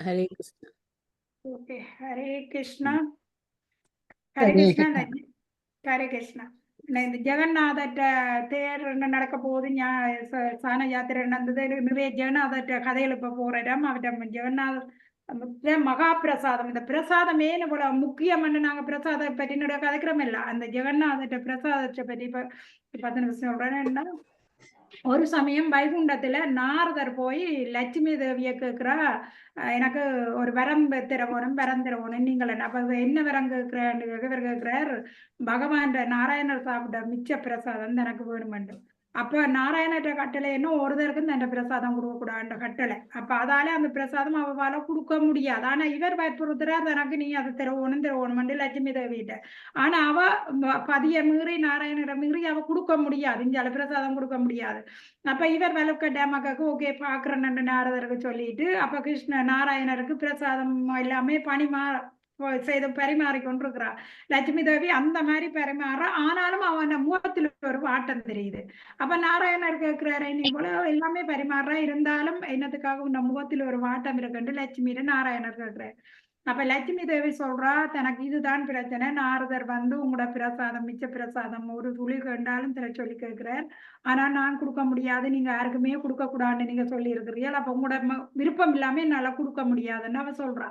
Hare Krishna okay Hare Krishna Hare Krishna Hare Krishna இந்த- இந்த ஜெகநாதற்ற தேர் என்ன நடக்க போகுது ஞா- ச- சான யாத்திரை நடந்தது. நிறைய ஜெகநாதற்ற கதைகள் இப்ப போறோம் அவற்ற ஜெகநாத மகா பிரசாதம் இந்த பிரசாதம் இவ்வளவு முக்கியம்னு நாங்க பிரசாதம் பற்றி கதைக்கிறோம் இல்ல. அந்த ஜெகநாதற்ற பிரசாதத்தை பற்றி இப்ப பத்து நிமிஷம் சொல்றேன். என்ன? ஒரு சமயம் வைகுண்டத்துல நாரதர் போய் லட்சுமி தேவியை கேட்கிறா அஹ் எனக்கு ஒரு வரம் திரவோணும் வரம் திரவோணும் நீங்கள் என்ன அப்ப என்ன வரம் கேட்கிறான்னு கேட்கிறார் பகவான் நாராயணர் சாப்பிட்ட மிச்ச பிரசாதம் எனக்கு வேணுமென்று அப்ப நாராயணற்ற கட்டளை என்ன ஒருதருக்கும் அந்த பிரசாதம் கொடுக்க கூடாது கட்டளை. அப்ப அதால அந்த பிரசாதம் அவளால கொடுக்க முடியாது. ஆனா இவர் வற்புறுத்துறார் தனக்கு நீ அதை திரவணும் திரவணும் லட்சுமி தேவிட்ட. ஆனா அவ பதிய மீறி நாராயணரை மீறி அவ கொடுக்க முடியாது. இந்தியால பிரசாதம் கொடுக்க முடியாது. அப்ப இவர் வலுக்க டேமக்காக்கு ஓகே பாக்குறேன்னு நாரதருக்கு சொல்லிட்டு அப்ப கிருஷ்ண நாராயணருக்கு பிரசாதம் எல்லாமே பணிமா செய்து பரிமாறி கொண்டிருக்கிறார் லட்சுமி தேவி அந்த மாதிரி பரிமாற. ஆனாலும் அவன் முகத்தில் ஒரு வாட்டம் தெரியுது. அப்ப நாராயணர் கேட்கிறாரு நீ இவ்வளவு எல்லாமே பரிமாற. இருந்தாலும் என்னத்துக்காக உன் முகத்தில் ஒரு வாட்டம் இருக்குன்னு லட்சுமியில நாராயணர் கேட்கிறாரு அப்ப லட்சுமி தேவி சொல்றா தனக்கு இதுதான் பிரச்சனை. நாரதர் வந்து உங்களோட பிரசாதம் மிச்ச பிரசாதம் ஒரு துளி கண்டாலும் தர சொல்லி கேட்கிறார் ஆனா நான் கொடுக்க முடியாது. நீங்க யாருக்குமே கொடுக்க கூடாதுன்னு நீங்க சொல்லி இருக்கிறீர்கள் அப்ப உங்களோட விருப்பம் இல்லாம என்னால கொடுக்க முடியாதுன்னு அவ சொல்றா.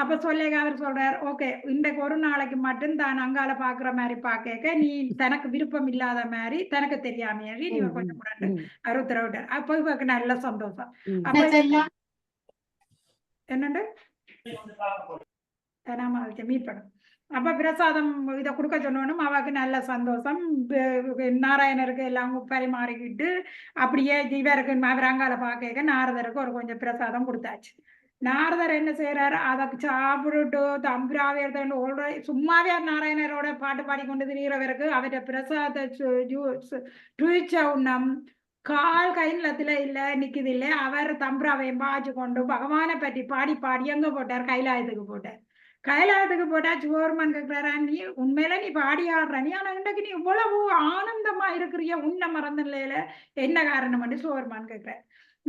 அப்ப சொல்லேக அவர் சொல்றார் ஓகே இன்றைக்கு ஒரு நாளைக்கு மட்டும் தான் அங்கால பாக்குற மாதிரி பாக்க நீ தனக்கு விருப்பம் இல்லாத மாதிரி தனக்கு தெரியாமையே நீ கொஞ்சம் முரண்டு அவர் உத்தரவிட்டார். அப்ப இவருக்கு நல்ல சந்தோஷம். அப்ப என்னண்டு? நாம மீட் பண்ணும் அப்ப பிரசாதம் இதை கொடுக்க சொன்னோனும் அவக்கு நல்ல சந்தோஷம். நாராயணருக்கு எல்லாம் பரிமாறிக்கிட்டு அப்படியே இவருக்கு அவர் அங்கால பார்க்க நாரதருக்கு ஒரு கொஞ்சம் பிரசாதம் கொடுத்தாச்சு. நாரதர் என்ன செய்யறாரு அதை சாப்பிட்டுட்டு தம்புராவே எடுத்து ஓடுற சும்மாவே நாராயணரோட பாட்டு பாடிக்கொண்டு திரிகிறவருக்கு அவருடைய பிரசாத ருயிச்ச உண்ணம் கால் கைநிலத்துல இல்ல நிக்குது இல்ல அவர் தம்பிராவையும் பாய்ச்சி கொண்டு பகவானை பற்றி பாடி பாடி எங்க போட்டார்? கைலாயத்துக்கு போட்டார். கைலாயத்துக்கு போட்டா சுவர்மன் கேட்கிறாரா நீ உண்மையில நீ பாடி ஆடுற நீ ஆனா இன்றைக்கு நீ இவ்வளவு ஆனந்தமா இருக்கிறிய உன்னை மறந்த நிலையில என்ன காரணம்? வந்து சுவர்மான் கேட்கிறார்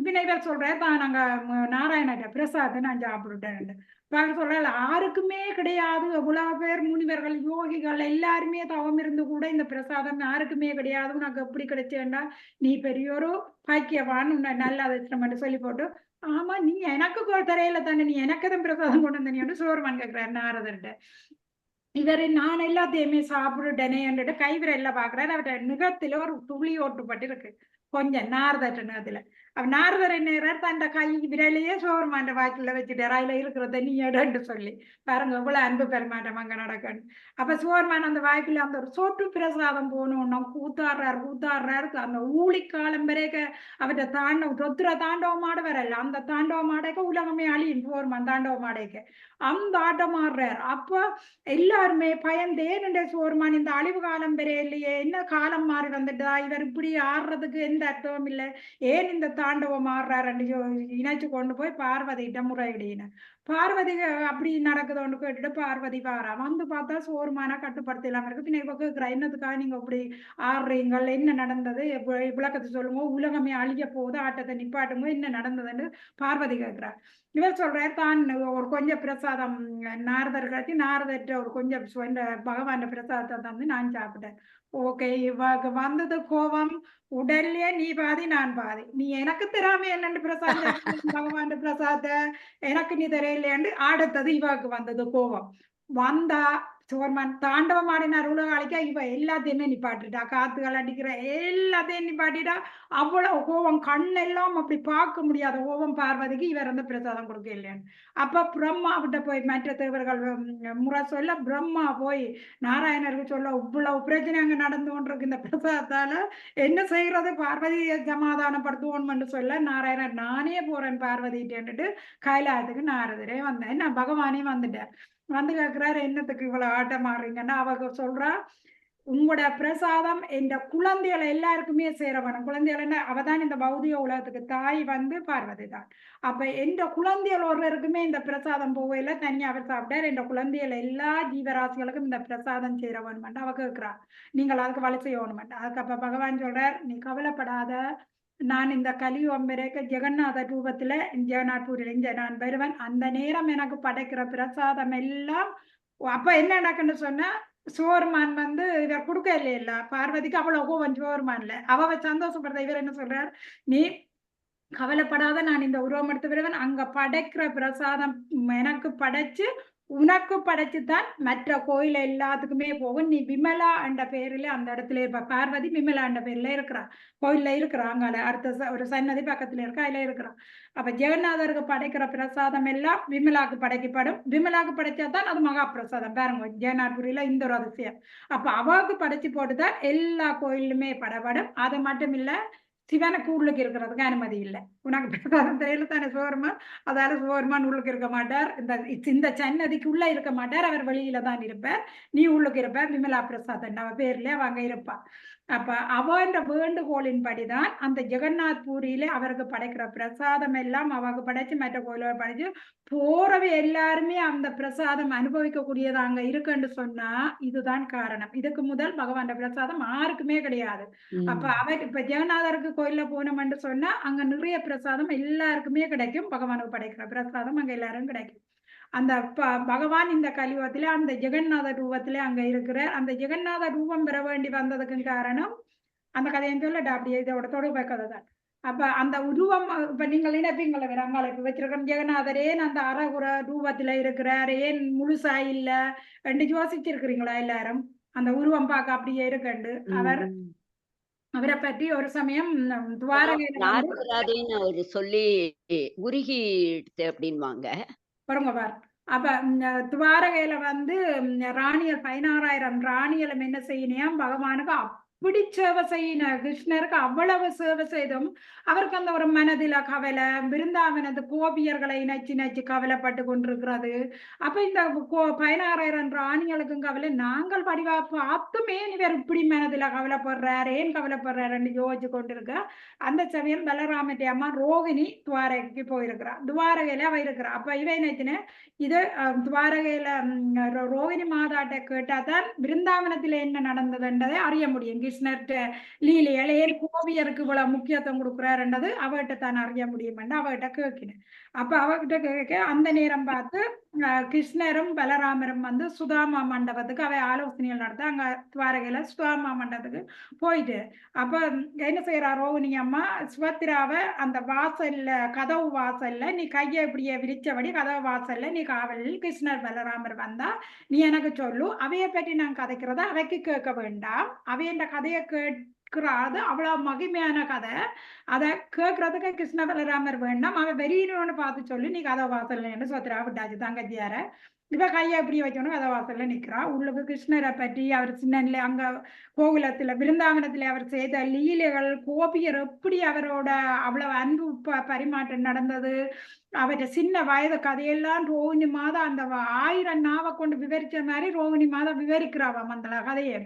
பின்ன இவர் சொல்றாரு தான் நாங்க நாராயண நாராயணட்ட பிரசாதம் நான் சாப்பிட்டுட்டேன். பாக்க சொல்ற யாருக்குமே கிடையாது. எவ்வளவு பேர் முனிவர்கள் யோகிகள் எல்லாருமே தவம் இருந்து கூட இந்த பிரசாதம் யாருக்குமே கிடையாது. உனக்கு எப்படி கிடைச்சேன்டா நீ பெரியோரோ பாக்கியவான் உன்னை நல்ல அதிர்ஷ்டம் சொல்லி போட்டு ஆமா நீ எனக்கு தரையில தானே நீ எனக்கு தான் பிரசாதம் கொண்டு வந்த சோர்வான் சோர்மான் கேக்குறாரு நாரதர்கிட்ட. இவரு நான் எல்லாத்தையுமே சாப்பிடுட்டேனே என்றுட்டு கைவிரல்ல பாக்குறாரு. அவர்கிட்ட நிகத்துல ஒரு துளி ஓட்டுப்பட்டு இருக்கு. கொஞ்சம் நாரதட்ட நிகத்துல. நாரதர் என்ன தன் கை விரலையே சோர்மாண்ட வாக்கில வச்சுட்டு ராயில இருக்கிறத நீ சொல்லி பாருங்க இவ்வளவு அன்பு பெருமாட்டம் அங்க நடக்கணும். அப்ப சோர்மான் அந்த வாய்க்குள்ள அந்த ஒரு சோற்று பிரசாதம் போகணும் கூத்தாடுறாரு கூத்தாடுறாரு. அந்த ஊழி காலம் வரைக்க அவற்றை தாண்ட தொத்துற தாண்டவம் மாட வரல அந்த தாண்டவம் ஆடைக்க உலகமே அழியும் சோர்மான் தாண்டவம் அந்த ஆட்டம் ஆடுறார். அப்ப எல்லாருமே பயந்தேன் சோர்மான்? இந்த அழிவு காலம் பெரிய இல்லையே என்ன காலம் மாறி வந்துட்டா? இவர் இப்படி ஆடுறதுக்கு எந்த அர்த்தமும் இல்லை. ஏன் இந்த தா ஆடுறாருன்னு யோ- இணைச்சு கொண்டு போய் பார்வதியிட்ட முறையிடின பார்வதி அப்படி நடக்குதோன்னு கேட்டுட்டு பார்வதி பாரா வந்து பார்த்தா சோர்மான கட்டுப்படுத்த இல்லாம இருக்கு. பின்ன இவ கேக்குறா என்னத்துக்காக நீங்க இப்படி ஆடுறீங்க? என்ன நடந்தது? விளக்கத்தை சொல்லுங்க. உலகமே அழிய போகுது. ஆட்டத்தை நிப்பாட்டுங்க. என்ன நடந்ததுன்னு பார்வதி கேக்குறா. இவர் சொல்றார் தான் ஒரு கொஞ்சம் பிரசாதம் நாரதர் கட்டி நாரதர்கிட்ட ஒரு கொஞ்சம் பகவான் பிரசாதத்தை தந்து நான் சாப்பிட்டேன். ஓகே இவக்கு வந்தது கோபம். உடல்லே நீ பாதி நான் பாதி. நீ எனக்கு தராம என்னன்னு பிரசாதம்? பகவான் பிரசாதத்தை? எனக்கு நீ இல்லையாண்டு ஆடத்தது இவாக்கு வந்தது கோபம் வந்தா சோர்மான் தாண்டவம் ஆடினார் உலகாளிக்கா இவ எல்லாத்தையுமே நிப்பாட்டிட்டா. காத்துகள் அடிக்கிற எல்லாத்தையும் நிப்பாட்டிட்டா. அவ்வளவு கோபம் கண்ணெல்லாம் அப்படி பார்க்க முடியாத கோபம் பார்வதிக்கு இவர் வந்து பிரசாதம் கொடுக்க இல்லையான்னு. அப்ப பிரம்மா கிட்ட போய் மற்ற தேவர்கள் முறை சொல்ல பிரம்மா போய் நாராயணருக்கு சொல்ல இவ்வளவு பிரச்சனை அங்க நடந்து கொண்டிருக்கு. இந்த பிரசாதத்தால என்ன செய்யறது? பார்வதியை சமாதானப்படுத்துவோம்னு சொல்ல நாராயணர் நானே போறேன் பார்வதிட்டேன்ட்டு கைலாயத்துக்கு நாரதரே வந்தேன். நான் பகவானே வந்துட்டேன். வந்து கேக்குறாரு என்னத்துக்கு இவ்வளவு ஆட்டம் ஆடுறீங்கன்னா அவங்க சொல்றா உங்களோட பிரசாதம் இந்த குழந்தைகளை எல்லாருக்குமே சேர குழந்தைகள்னா அவதான் இந்த பௌதிக உலகத்துக்கு தாய் வந்து பார்வதி தான் அப்ப எந்த குழந்தைகள் ஒருவருக்குமே இந்த பிரசாதம் போகல தனியா அவர் சாப்பிட்டார். இந்த குழந்தைகள் எல்லா ஜீவராசிகளுக்கும் இந்த பிரசாதம் சேர வேணுமெண்டு அவ கேட்கிறா நீங்கள் அதுக்கு வழி செய்ய வேணுமெண்டு அதுக்கு அப்ப பகவான் சொல்றார் நீ கவலைப்படாத. நான் இந்த கலியுகம் வரைக்க ஜெகநாத ரூபத்துல ஜெகநாத்பூரில் இங்க நான் வருவேன். அந்த நேரம் எனக்கு படைக்கிற பிரசாதம் எல்லாம் அப்ப என்ன நடக்குன்னு சொன்னா சோர்மான் வந்து இவர் கொடுக்க இல்லையில பார்வதிக்கு அவ்வளவு கோவம் சோர்மான்ல. அவ சந்தோஷப்படுற இவர் என்ன சொல்றார் நீ கவலைப்படாத நான் இந்த உருவம் எடுத்து வருவேன். அங்க படைக்கிற பிரசாதம் எனக்கு படைச்சு உனக்கு படைச்சுதான் மற்ற கோயில் எல்லாத்துக்குமே போகும். நீ விமலா என்ற பேர்ல அந்த இடத்துல இருப்ப. பார்வதி விமலா என்ற பேர்ல இருக்கிறா. கோயில்ல இருக்கிறா அங்க அடுத்த ஒரு சன்னதி பக்கத்துல இருக்கா? அதுல இருக்கிறா. அப்ப ஜெகநாதருக்கு படைக்கிற பிரசாதம் எல்லாம் விமலாக்கு படைக்கப்படும். விமலாக்கு படைச்சாதான் அது மகா பிரசாதம். பாருங்க ஜெகநாத்புரியில இந்த ஒரு அதிசயம். அப்ப அவளுக்கு படைச்சு போட்டுதான் எல்லா கோயிலுமே படப்படும். அது மட்டும் இல்ல சிவனுக்கு உள்ளுக்கு இருக்கிறதுக்கு அனுமதி இல்லை. உனக்கு பிரசாதம் தெரியல தானே சோர்மா அதால சோர்மான் உள்ளுக்கு இருக்க மாட்டார். இந்த இந்த சன்னதிக்கு உள்ள இருக்க மாட்டார். அவர் வெளியில தான் இருப்பார். நீ உள்ளுக்கு இருப்பார். விமலா பிரசாதன் அவ பேர்ல அவங்க இருப்பா. அப்ப அவன்ற வேண்டுகோளின் படிதான் அந்த ஜெகநாத் பூரியில அவருக்கு படைக்கிற பிரசாதம் எல்லாம் அவங்க படைச்சு மற்ற கோயிலோட படைச்சு போறவை எல்லாருமே அந்த பிரசாதம் அனுபவிக்கக்கூடியது அங்க இருக்குன்னு சொன்னா இதுதான் காரணம். இதுக்கு முதல் பகவான் பிரசாதம் யாருக்குமே கிடையாது. அப்ப அவர் இப்ப ஜெகநாதருக்கு கோயில்ல போனோம்னு சொன்னா அங்க நிறைய பிரசாதம் எல்லாருக்குமே கிடைக்கும். பகவானுக்கு படைக்கிற பிரசாதம் அங்க எல்லாரும் கிடைக்கும். அந்த பகவான் இந்த கலியுகத்துல அந்த ஜெகநாத ரூபத்துல அங்க இருக்கிற அந்த ஜெகநாத ரூபம் பெற வேண்டி வந்ததுக்கு காரணம் அந்த கதையை சொல்லட்டா அப்படி இதோட தொடர்பு கதை தான் அப்ப அந்த உருவம் இப்ப நீங்கள் நினைப்பீங்கள விரங்கால இப்ப வச்சிருக்கிற ஜெகநாதர் ஏன் அந்த அறகுற ரூபத்துல இருக்கிறார்? ஏன் முழுசா இல்ல? ரெண்டு யோசிச்சிருக்கிறீங்களா எல்லாரும்? அந்த உருவம் பார்க்க அப்படியே இருக்கண்டு. அவர் அவரை பற்றி ஒரு சமயம் துவாரகைன்னு ஒரு சொல்லி உருகிடுத்து அப்படின்வாங்க. பாருங்க பார். அப்ப துவாரகையில வந்து ராணியல் பதினாறாயிரம் ராணியலம் என்ன செய்யணும் பகவானுக்கு அப்படி செய்யின கிருஷ்ணருக்கு அவ்வளவு சேவை செய்தும் அவருக்கு அந்த ஒரு மனதில கவலை பிருந்தாவனது கோபியர்களை நச்சு நச்சு கவலைப்பட்டு கொண்டிருக்கிறது. அப்ப இந்த பதினாறாயிரம் ராணிகளுக்கும் கவலை நாங்கள் படிவா பார்த்துமே இவர் இப்படி மனதில கவலைப்படுறார் ஏன் கவலைப்படுறாருன்னு யோசிச்சு கொண்டிருக்க. அந்த சமயம் பலராமட்டி அம்மா ரோகிணி துவாரகைக்கு போயிருக்கிறா. துவாரகையில அவ இருக்கிறா. அப்ப இவ என்னச்சுன்னு இது துவாரகையில ரோகிணி மாதாட்ட கேட்டாதான் பிருந்தாவனத்துல என்ன நடந்ததுன்றதை அறிய முடியும். கிருஷ்ணர்கிட்ட லீலையால ஏன் கோவியருக்கு இவ்வளவு முக்கியத்துவம் கொடுக்குறாருன்றது அவகிட்ட தான் அறிய முடியுமான்னு அவகிட்ட கேட்கினேன். அப்ப அவகிட்ட கேட்க அந்த நேரம் பார்த்து கிருஷ்ணரும் பலராமரும் வந்து சுதாமா மண்டபத்துக்கு அவை ஆலோசனைகள் நடத்த அங்க துவாரகையில சுதாமா மண்டபத்துக்கு போயிட்டு அப்ப என்ன செய்யறா ரோகிணி அம்மா சுபத்திராவை அந்த வாசல்ல கதவு வாசல்ல நீ கையை இப்படியே விரிச்சபடி கதவு வாசல்ல நீ காவலில் கிருஷ்ணர் பலராமர் வந்தா நீ எனக்கு சொல்லு அவைய பற்றி நான் கதைக்கிறத அவைக்கு கேட்க வேண்டாம் அவையண்ட கதையை கேட்கிறாது. அவ்வளவு மகிமையான கதை. அதை கேட்கறதுக்கு கிருஷ்ண பலராமர் வேண்டாம் அவன் வெறியணும்னு பார்த்து சொல்லி நீ கதை வாசல்ல சொத்துரா விட்டாச்சு தங்கச்சியார. இவ கையை எப்படி வைக்கணும் கதை வாசல்ல நிக்கிறா. உள்ளுக்கு கிருஷ்ணரை பற்றி அவர் சின்னன்ல அங்க கோகுலத்துல விருந்தாங்கனத்துல அவர் செய்த லீலைகள் கோபியர் எப்படி அவரோட அவ்வளவு அன்பு பரிமாற்றம் நடந்தது? அவற்றை சின்ன வயது கதையெல்லாம் ரோஹிணி மாதா அந்த ஆயிரம் நாவை கொண்டு விவரிச்ச மாதிரி ரோஹிணி மாதம் விவரிக்கிறாவாம் அந்த கதையை.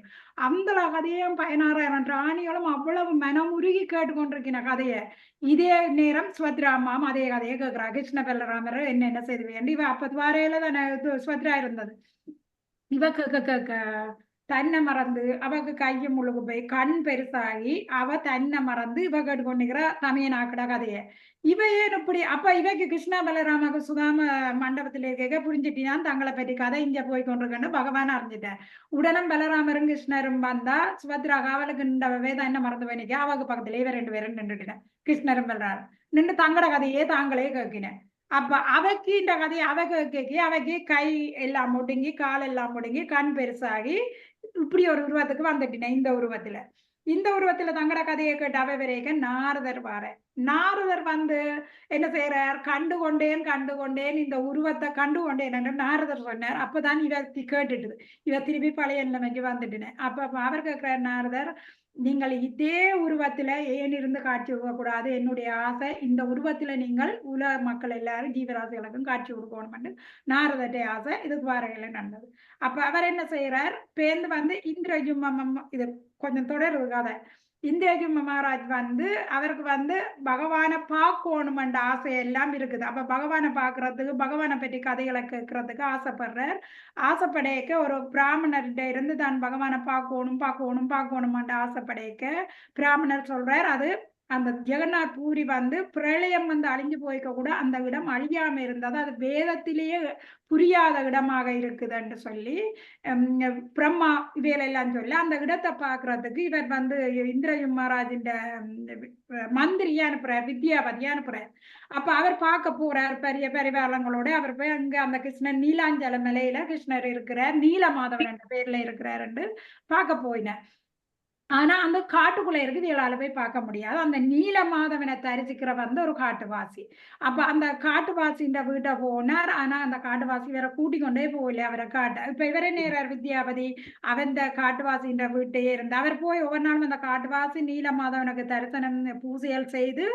அந்த கதையும் பதினாறாயிரம் ராணிகளும் அவ்வளவு மனமுருகி கேட்டுக்கொண்டிருக்கிற கதையை. இதே நேரம் சுவத்ராமாம் அதே கதையை கேட்கிறா கிருஷ்ண பல்லராமர் என்ன என்ன செய்து வேண்டி இவ அப்ப துவாரையில தானே ஸ்வத்ரா இருந்தது. இவ கேட்க கேட்க தன்னை மறந்து அவக்கு கையை முழுகு போய் கண் பெருசாகி அவ தன்னை மறந்து இவ கேட்டுக்கொண்டிருக்கிற தமையனாக்கிட கதைய. இவ ஏன் இப்படி அப்ப இவைக்கு கிருஷ்ணா பலராமக்கு சுதாம மண்டபத்தில் இருக்க புரிஞ்சிட்டினான் தங்களை பற்றி கதை இங்க போய் கொண்டிருக்கேன்னு பகவான் அறிஞ்சிட்டேன் உடனும் பலராமரும் கிருஷ்ணரும் வந்தா சுபத்ரா காவலுக்கு நின்றவே தான் என்ன மறந்து போய் அவக்கு பக்கத்துல இவ ரெண்டு பேரும் நின்றுட்டேன் கிருஷ்ணரும் பலராமர் நின்று தங்கட கதையே தாங்களே கேட்கினேன் அப்ப அவைக்கு இந்த கதையை அவ கேட்க அவைக்கு கை எல்லாம் முடுங்கி கால் எல்லாம் முடுங்கி கண் பெருசாகி இப்படி ஒரு உருவத்துக்கு வந்துட்டினேன் இந்த உருவத்துல. இந்த உருவத்துல தங்கட கதையை கேட்டு விரைக்க நாரதர் வார. நாரதர் வந்து என்ன செய்யறார் கண்டு கொண்டேன் கண்டு கொண்டேன் இந்த உருவத்தை கண்டு கொண்டேன் என்று நாரதர் சொன்னார். அப்பதான் இவ கேட்டுட்டுது. இவ திருப்பி பழைய நிலைமைக்கு வந்துட்டுனேன் அப்ப அவர் கேட்கிறார் நாரதர் நீங்கள் இதே உருவத்துல ஏன் இருந்து காட்சி கொடுக்கக்கூடாது? என்னுடைய ஆசை இந்த உருவத்துல நீங்கள் உலக மக்கள் எல்லாரும் ஜீவராசிகளுக்கும் காட்சி கொடுக்கணும் நாரதடைய ஆசை. இது துவாரகையில நடந்தது அப்ப அவர் என்ன செய்யறார் பேர்ந்து வந்து இந்திரஜும் இது கொஞ்சம் தொடருது கதை இந்திரஜும்ம மகாராஜ் வந்து அவருக்கு வந்து பகவானை பார்க்கணுமென்ற ஆசை எல்லாம் இருக்குது. அப்ப பகவானை பார்க்கறதுக்கு பகவானை பற்றி கதைகளை கேட்கறதுக்கு ஆசைப்படுறார். ஆசைப்படையக்க ஒரு பிராமணர்கிட்ட இருந்து தான் பகவானை பார்க்கணும் பார்க்கணும் பார்க்கணுமென்ற ஆசைப்படையக்க பிராமணர் சொல்றார். அது அந்த ஜெகநாத் பூரி வந்து பிரளயம் வந்து அழிஞ்சு போய்க்க கூட அந்த இடம் அழியாம இருந்தது. அது வேதத்திலேயே புரியாத இடமாக இருக்குதுன்னு சொல்லி பிரம்மா இவையிலெல்லாம் சொல்லி அந்த இடத்தை பார்க்கறதுக்கு இவர் வந்து இந்திரஜி மகாராஜின் மந்திரியா அனுப்புறார் வித்யாபதியா அனுப்புறார் அப்ப அவர் பார்க்க போறார் பெரிய பரிவாரங்களோட. அவர் போய் அங்க அந்த கிருஷ்ணன் நீலாஞ்சல மலையில கிருஷ்ணர் இருக்கிறார் நீலமாதவன் என்ற பேர்ல இருக்கிறார் என்று பார்க்க போயினார். ஆனா அந்த காட்டுக்குள்ள இருக்குது இவளால போய் பார்க்க முடியாது. அந்த நீல மாதவனை தரிசிக்கிற வந்து ஒரு காட்டுவாசி. அப்ப அந்த காட்டுவாசின்ற வீட்டை போனார் ஆனா அந்த காட்டுவாசி வேற கூட்டி கொண்டே போகல. அவரை காட்ட இப்ப இவரே நேரார் வித்யாபதி. அவன் இந்த காட்டுவாசின்ற வீட்டையே இருந்து அவர் போய் ஒவ்வொரு நாளும் அந்த காட்டுவாசி நீல மாதவனுக்கு தரிசனம் பூசைகள் செய்து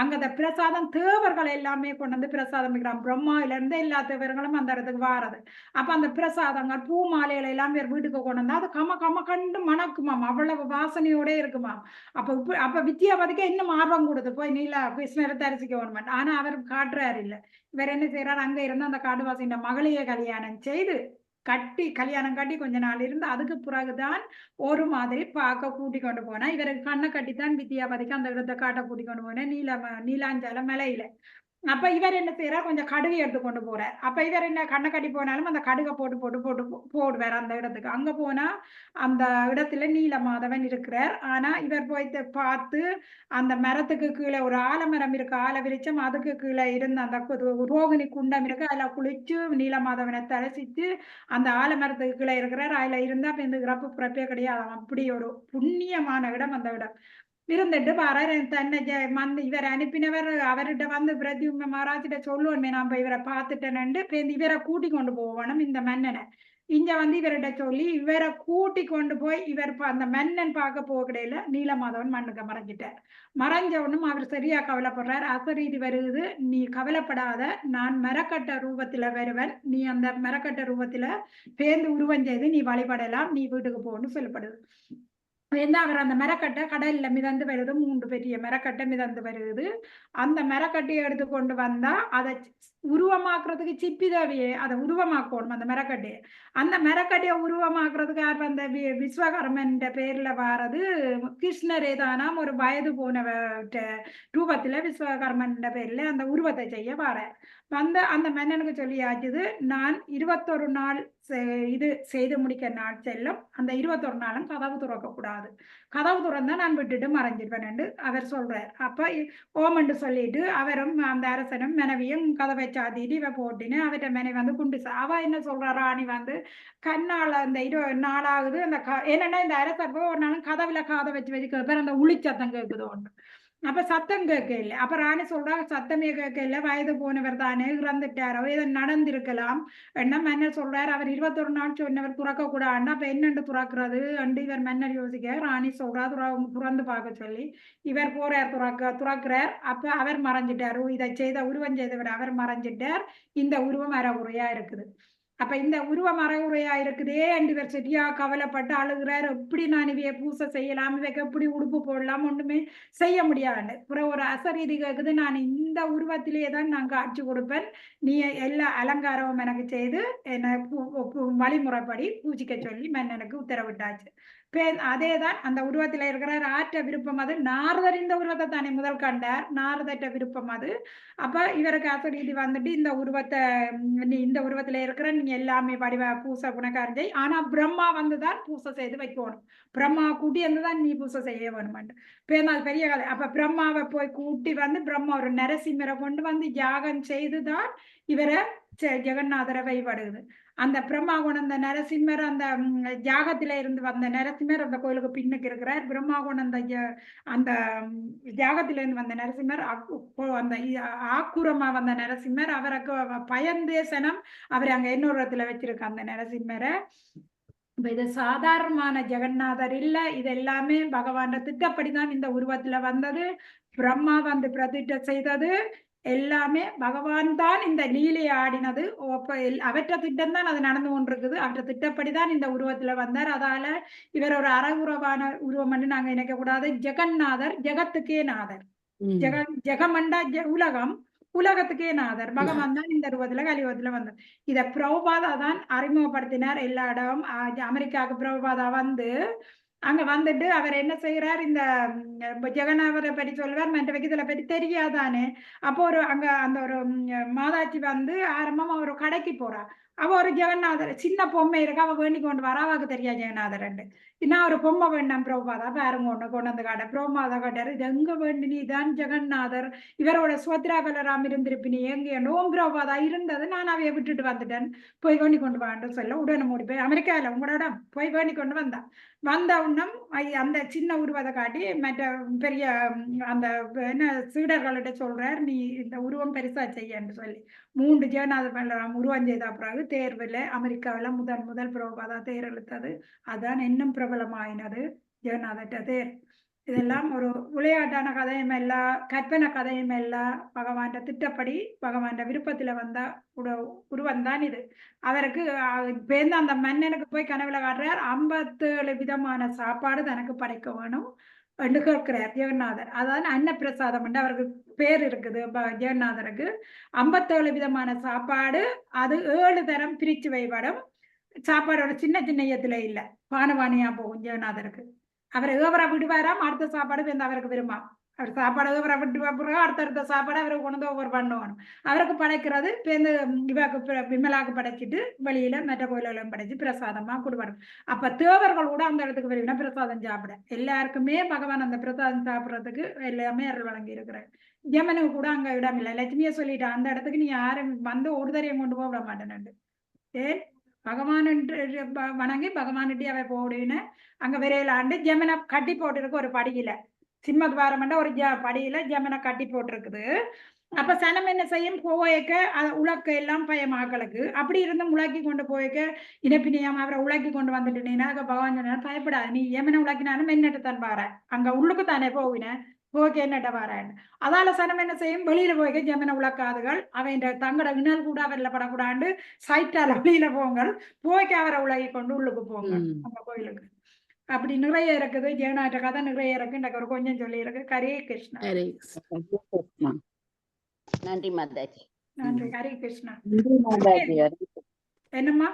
அங்க அந்த பிரசாதம் தேவர்கள் எல்லாமே கொண்டு வந்து பிரசாதம் வைக்கிறான் பிரம்மாவில இருந்து எல்லா தேவர்களும் அந்த இடத்துக்கு வாரது. அப்ப அந்த பிரசாதங்கள் பூ மாலைகள் எல்லாம் வீட்டுக்கு கொண்டு வந்தா அது கம கம கண்டு மணக்குமாம். அவ்வளவு வாசனையோட இருக்குமா அப்ப இப்ப அப்ப வித்யாபதிக்கு இன்னும் ஆர்வம் கொடுத்து போய் நீலா கிருஷ்ணரை தரிசிக்க வரமாட்டேன் ஆனா அவர் காட்டுறாரு இல்ல. இவர் என்ன செய்யறாரு அங்க இருந்து அந்த காடுவாசின மகளிய கல்யாணம் செய்து கட்டி கல்யாணம் கட்டி கொஞ்ச நாள் இருந்து அதுக்கு பிறகுதான் ஒரு மாதிரி பார்க்க கூட்டி கொண்டு போனா இவருக்கு கண்ணை கட்டித்தான் வித்யாபதிக்கு அந்த இடத்தை காட்ட கூட்டி கொண்டு போனேன். நீல நீலாஞ்சல மலையில. அப்ப இவர் என்ன செய்யறார் கொஞ்சம் கடுகு எடுத்து கொண்டு போறார். அப்ப இவர் என்ன கண்ணை கட்டி போனாலும் அந்த கடுகை போட்டு போட்டு போட்டு போடுவார் அந்த இடத்துக்கு. அங்க போனா அந்த இடத்துல நீல மாதவன் இருக்கிறார். ஆனா இவர் போய் பார்த்து அந்த மரத்துக்கு கீழே ஒரு ஆலமரம் இருக்கு. ஆல விரிச்சம் அதுக்கு கீழே இருந்த அந்த கு- ரோகிணி குண்டம் இருக்கு. அதுல குளிச்சு நீலமாதவனை தரிசித்து அந்த ஆலமரத்துக்கு கீழே இருக்கிறார். அதுல இருந்தா அப்ப இந்த இறப்பு பிறப்பே கிடையாது. அப்படி ஒரு புண்ணியமான இடம் அந்த இடம். இருந்துட்டு பாரு தன்னை வந்து இவர் அனுப்பினவர் அவர்கிட்ட வந்து பிரத்யும்ன மகாராஜிட்ட சொல்லுவோமே நம்ம இவரை பார்த்துட்டேன்னு இவரை கூட்டி கொண்டு போகணும் இந்த மன்னனை இங்க வந்து இவர்கிட்ட சொல்லி இவரை கூட்டி கொண்டு போய் இவர் பா- அந்த மன்னன் பார்க்க போகடையில நீலமாதவன் மண்ணுக்கு மறைஞ்சிட்டார் மறைஞ்சவனும் அவர் சரியா கவலைப்படுறார் அசரீதி வருது நீ கவலைப்படாத நான் மரக்கட்ட ரூபத்துல வருவன் நீ அந்த மரக்கட்ட ரூபத்துல பேர்ந்து உருவம் செய்து நீ வழிபடலாம் நீ வீட்டுக்கு போன்னு சொல்லப்படுது வந்து அவர் அந்த மரக்கட்டை கடல்ல மிதந்து வருது. மூன்று பெரிய மரக்கட்டை மிதந்து வருது. அந்த மரக்கட்டையை எடுத்து கொண்டு வந்தா அதை உருவமாக்குறதுக்கு சிப்பி தேவையே அதை உருவமாக்கணும் அந்த மெரக்கட்டையை அந்த மெரக்கட்டையை உருவமாக்குறதுக்கு யார் அந்த வி- விஸ்வகர்மன் பேர்ல வாரது கிருஷ்ணரே தானாம் ஒரு வயது போன ரூபத்துல விஸ்வகர்மன் பேர்ல அந்த உருவத்தை செய்ய வாரார் வந்து அந்த மன்னனுக்கு சொல்லியாச்சுது நான் இருபத்தொரு நாள் செ- இது செய்து முடிக்க நாள் செல்லும் அந்த இருபத்தொரு நாளும் கதவு துறக்க கூடாது கதவு திறந்தா நான் விட்டுட்டு மறைஞ்சிருவேன் அவர் சொல்றார். அப்ப ஓமண்டு சொல்லிட்டு அவரும் அந்த அரசனும் மனைவியும் கதவை சாத்திட்டு இவ போட்டின்னு அவட்ட மனைவி வந்து குண்டு சா- அவ என்ன சொல்றா ராணி வந்து கண்ணால அந்த இருபது நாளாகுது அந்த க- என்னன்னா இந்த அரசர் போய் ஒரு நாளும் கதவுல காதை வச்சு வச்சு கேட்பாரு அந்த உளிச்சத்தம் கேட்குது ஒன்று அப்ப சத்தம் கேட்க இல்லை அப்ப ராணி சொல்றா சத்தமே கேட்க இல்லை வயது போனவர் தானே இறந்துட்டாரோ ஏதோ நடந்திருக்கலாம் என்ன மன்னர் சொல்றாரு அவர் இருபத்தொரு நாள் சொன்னவர் துறக்க கூடாதுன்னா அப்ப என்னண்டு துறக்கிறது அண்டு இவர் மன்னர் யோசிக்க ராணி சொல்றா துற துறந்து பார்க்க சொல்லி இவர் போறார் துறக்க துறக்கிறார் அப்ப அவர் மறைஞ்சிட்டாரு இதை செய்த உருவம் செய்தவர் அவர் மறைஞ்சிட்டார் இந்த உருவம் அறகுறையா இருக்குது அப்ப இந்த உருவம் அறகுறையா இருக்குதே அண்டு இவர் சரியா கவலைப்பட்டு அழுகிறார். எப்படி நான் இவைய பூசை செய்யலாம்? இவைக்கு எப்படி உடுப்பு போடலாம்? ஒண்ணுமே செய்ய முடியாது. அப்புறம் ஒரு அசரீதி கேக்குது நான் இந்த உருவத்திலே தான் நான் காட்சி கொடுப்பேன். நீ எல்லா அலங்காரமும் எனக்கு செய்து என்னை பூ- வழிமுறைப்படி பூஜிக்க சொல்லி மன்னனுக்கு உத்தரவிட்டாச்சு. பே- அதேதான் அந்த உருவத்துல இருக்கிற ஆற்ற விருப்பம் அது. நாரதர் இந்த உருவத்தை தானே முதல் கண்டார். நாரதற்ற விருப்பம் அது. அப்ப இவருக்கு அசரீதி வந்துட்டு இந்த உருவத்தை நீ இந்த உருவத்துல இருக்கிற நீங்க எல்லாமே வடிவ பூசை குணக்காரம் ஆனா பிரம்மா வந்துதான் பூசை செய்து வைக்கணும். பிரம்மா கூட்டி வந்துதான் நீ பூசை செய்ய வேணுமாண்டு பேனால் பெரிய கதை. அப்ப பிரம்மாவை போய் கூட்டி வந்து பிரம்மா ஒரு நரசிம்மரை கொண்டு வந்து யாகம் செய்துதான் இவரை ஜெகநாதரை வழிபடுது. அந்த பிரம்மா கொண்ட நரசிம்மர் அந்த ம், இருந்து வந்த நரசிம்மர் அந்த கோயிலுக்கு பின்னுக்கு இருக்கிறார். பிரம்மா கொண்ட அந்த ம், இருந்து வந்த நரசிம்மர் அந்த ஆக்குரமா வந்த நரசிம்மர் அவருக்கு பயந்தே சனம் அவர் அங்க இன்னொரு இடத்துல வச்சிருக்க அந்த நரசிம்மரை. இப்ப இது சாதாரணமான ஜெகநாதர் இல்ல இது எல்லாமே பகவான திட்டப்படிதான் இந்த உருவத்துல வந்தது. பிரம்மா வந்து பிரதிட்ட செய்தது. எல்லாமே பகவான் தான் இந்த லீலையை ஆடினது. அவற்ற திட்டம் தான் அது நடந்து கொண்டிருக்குது. அவற்ற திட்டப்படிதான் இந்த உருவத்துல வந்தார். அதால இவர் ஒரு அறகுறவான உருவம் என்று நாங்க நினைக்க கூடாது. ஜெகநாதர் ஜெகத்துக்கே நாதர். ஜெக ஜெகமண்டா ஜெ- உலகம் உலகத்துக்கே நாதர். பகவான் தான் இந்த ரூபத்துல கலியுகத்துல வந்தார். இத பிரபுபாதா தான் அறிமுகப்படுத்தினார். எல்லா இடம் அமெரிக்காவுக்கு பிரபுபாதா வந்து அங்க வந்துட்டு அவர் என்ன செய்யறார் இந்த ஜெகநாதரை பற்றி சொல்வார் மற்ற இதில் பற்றி தெரியாதானே அப்போ ஒரு அங்க அந்த ஒரு மாதாச்சி வந்து ஆரம்பமா ஒரு கடைக்கு போறா அவ ஒரு ஜெகநாதர். சின்ன பொம்மை இருக்கு. அவ வேண்டி கொண்டு வர. அவக்கு தெரியா ஜெகநாதர் நான் ஒரு பொம்மை வேண்டாம் பிரபாதா பாருங்க ஒண்ணு கொண்டு வந்து காட்ட. பிரபாதா காட்டாரு இது எங்க வேண்டி? நீ தான் ஜெகநாதர். இவரோட சுவத்ரா பலராம் இருந்திருப்பினி எங்க ஓம் பிரபாதா இருந்தது. நான் அவைய விட்டுட்டு வந்துட்டேன். போய் வேண்டி கொண்டு வான்னு சொல்ல. உடனே மூடி போய் அமெரிக்காவில் உங்களோட போய் வேண்டி கொண்டு வந்தா. வந்த உன்னம் ஐ- அந்த சின்ன உருவத்தை காட்டி மற்ற பெரிய அந்த என்ன சீடர்கள்ட்ட சொல்றார் நீ இந்த உருவம் பெருசா செய்யன்னு சொல்லி. மூன்று ஜெகநாதர் பலராம் உருவம் செய்த பிறகு தேர்வில் அமெரிக்காவில் முதல் முதல் பிரபாதா தேர் எழுத்தது அதான் இன்னும் பிரபலமாயினது. ஜெகநாதட்ட தேர் இதெல்லாம் ஒரு விளையாட்டான கதையும் அல்ல கற்பனை கதையும் அல்ல பகவான்ட திட்டப்படி பகவான்ட விருப்பத்துல வந்தா உட உருவம் தான் இது அவருக்கு அஹ், பேர்ந்து அந்த மன்னனுக்கு போய் கனவுல காட்டுறார் ஐம்பத்தேழு விதமான சாப்பாடு தனக்கு படைக்க வேணும். என்று கேட்கிறார் ஜெகநாதர் அதாவது அன்னப்பிரசாதம் என்று அவருக்கு பேர் இருக்குது. ஜெகநாதருக்கு ஐம்பத்தேழு விதமான சாப்பாடு. அது ஏழு தரம் பிரிச்சு வைபடும் சாப்பாடோட சின்ன சின்ன இதுல இல்லை. பானவாணியா போகும் ஜெகநாதருக்கு அவர் ஏவரா விடுவாராம்? அடுத்த சாப்பாடு வந்து அவருக்கு விரும்பாம் அவர் சாப்பாடு ஏவரை விட்டு பிறகு அடுத்தடுத்த சாப்பாடு அவரை கொண்டு ஒவ்வொரு பண்ணுவான் அவருக்கு படைக்கிறது பேருந்து இவாக்கு விமலாக்கு படைச்சிட்டு வெளியில மற்ற கோயிலும் படைச்சு பிரசாதமா கொடுப்பாரு. அப்ப தேவர்கள் கூட அந்த இடத்துக்கு வருவினா பிரசாதம் சாப்பிட. எல்லாருக்குமே பகவான் அந்த பிரசாதம் சாப்பிடுறதுக்கு எல்லாமே அருள் வழங்கி இருக்கிறார் யமனுக்கு கூட அங்க இடம் இல்லை. லட்சுமியை சொல்லிட்டா அந்த இடத்துக்கு நீ யாரும் வந்து ஒரு தரையும் கொண்டு போக விட மாட்டேன்னு ஏன் பகவான் வணங்கி பகவான்கிட்டே அவை போடுன்னு அங்க விரையிலாண்டு ஜெமனை கட்டி போட்டிருக்கு ஒரு படியில. சிம்மத்வாரம் ஒரு ஜ படியில ஜெமனை கட்டி போட்டிருக்குது. அப்ப சனம் என்ன செய்யும்? போயக்க உலக்க எல்லாம் பயம் ஆக்களுக்கு. அப்படி இருந்து உலக்கி கொண்டு போய்க்க இனப்பினியாம அவரை உலக்கி கொண்டு வந்துட்டுனீங்கன்னா அங்க பகவான் சொன்னார்? பயப்படாத நீ எமனை உலக்கினாலும் என்னட்டு தான் பாரு. அங்க உள்ளுக்கு தானே போவின? போய்க்க என்னட்ட வாரேன் அதால சனம் என்ன செய்யும்? வெளியில போய்க்க ஜெமனை உலக்காதுகள். அவன் தங்கட இணல் கூட அவர்ல படக்கூடாண்டு சைட்டால வெளியில போங்கள். போய்க்க அவரை உலகி கொண்டு உள்ளுக்கு போங்க. நம்ம கோயிலுக்கு. அப்படி நிறைய இருக்குது. ஜெகநாட்ட கதை நிறைய இருக்கு எனக்கு ஒரு கொஞ்சம் சொல்லி இருக்கு. ஹரே கிருஷ்ணா. ஹரே நன்றி மாதாஜி. நன்றி. ஹரே கிருஷ்ணா. என்னம்மா?